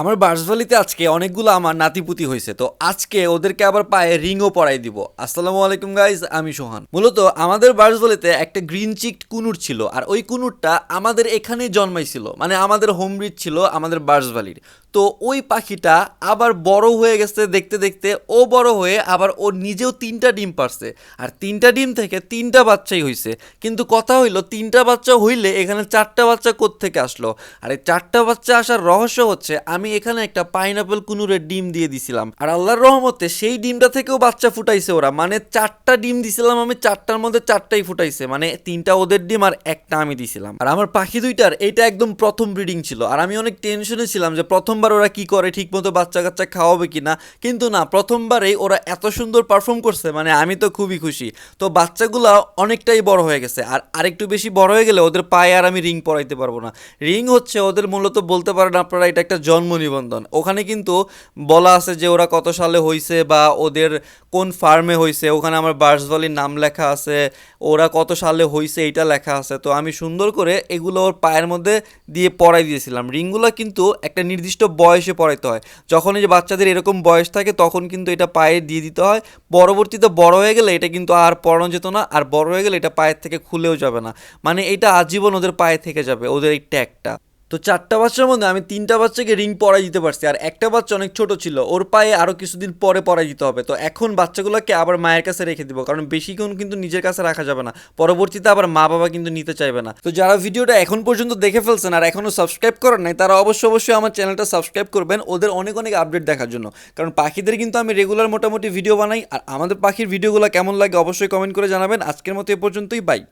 আমার বার্সভ্যালিতে আজকে অনেকগুলো আমার নাতিপুতি হয়েছে, তো আজকে ওদেরকে আবার পায়ে রিংও পরাই দিব। আসসালামু আলাইকুম গাইজ আমি সোহান। মূলত আমাদের বার্সভালিতে একটা গ্রিন চিক কুনুর ছিল, আর ওই কুনুরটা আমাদের এখানেই জন্মাইছিল মানে আমাদের হোমব্রিজ ছিল আমাদের বার্সভালির তো ওই পাখিটা আবার বড় হয়ে গেছে দেখতে দেখতে, ও বড় হয়ে আবার ও নিজেও তিনটা ডিম পারছে। আর তিনটা ডিম থেকে তিনটা বাচ্চাই হইছে। কিন্তু কথা হইল, তিনটা বাচ্চা হইলে এখানে চারটা বাচ্চা থেকে আসলো? আর এই চারটা বাচ্চা আসার রহস্য হচ্ছে, আমি এখানে একটা পাইনাপেল কুনুরের ডিম দিয়ে দিছিলাম। আর আল্লাহর রহমতে সেই ডিমটা থেকেও বাচ্চা ফুটাইছে ওরা। মানে চারটা ডিম দিছিলাম আমি, চারটার মধ্যে চারটাই ফুটাইছে। মানে তিনটা ওদের ডিম আর একটা আমি দিছিলাম। আর আমার পাখি দুইটার এটা একদম প্রথম ব্রিডিং ছিল। আর আমি অনেক টেনশনে ছিলাম যে প্রথমবার ওরা কি করে ঠিক মতো বাচ্চা কাচ্চা খাওয়াবে কি না কিন্তু না, প্রথমবারেই ওরা এত সুন্দর পারফর্ম করছে মানে আমি তো খুবই খুশি। তো বাচ্চাগুলো অনেকটাই বড় হয়ে গেছে, আর আরেকটু বেশি বড় হয়ে গেলে ওদের পায়ে আর আমি রিং পরাইতে পারব না। রিং হচ্ছে ওদের মূলত বলতে পারেন আপনারা এটা একটা জন্ম নিবন্ধন। ওখানে কিন্তু বলা আছে যে ওরা কত সালে হয়েছে বা ওদের কোন ফার্মে হয়েছে ওখানে আমার বার্সভলির নাম লেখা আছে, ওরা কত সালে হয়েছে এইটা লেখা আছে। তো আমি সুন্দর করে এগুলো ওর পায়ের মধ্যে দিয়ে পরাই দিয়েছিলাম। রিংগুলো কিন্তু একটা নির্দিষ্ট বয়সে পড়াইতে হয়। যখন এই যে বাচ্চাদের এরকম বয়স থাকে, তখন কিন্তু এটা পায়ে দিয়ে দিতে হয়। পরবর্তীতে বড় হয়ে গেলে এটা কিন্তু আর পড়ানো যেত না, আর বড় হয়ে গেলে এটা পায়ের থেকে খুলেও যাবে না। মানে এটা আজীবন ওদের পায়ে থেকে যাবে, ওদের এই ট্যাগটা তো চারটা বাচ্চার মধ্যে আমি তিনটা বাচ্চাকে রিং পরাই দিতে পারছি, আর একটা বাচ্চা অনেক ছোট ছিল, ওর পায়ে আরও কিছুদিন পরে পরাই দিতে হবে। তো এখন বাচ্চাগুলোকে আবার মায়ের কাছে রেখে দিব, কারণ বেশিক্ষণ কিন্তু নিজের কাছে রাখা যাবে না, পরবর্তীতে আবার মা বাবা কিন্তু নিতে চাইবে না। তো যারা ভিডিওটা এখন পর্যন্ত দেখে ফেলছেন আর এখনও সাবস্ক্রাইব করেন নাই, তারা অবশ্যই অবশ্যই আমার চ্যানেলটা সাবস্ক্রাইব করবেন ওদের অনেক অনেক আপডেট দেখার জন্য। কারণ পাখিদের কিন্তু আমি রেগুলার মোটামুটি ভিডিও বানাই, আর আমাদের পাখির ভিডিওগুলো কেমন লাগে অবশ্যই কমেন্ট করে জানাবেন। আজকের মতো এ পর্যন্তই, বাই।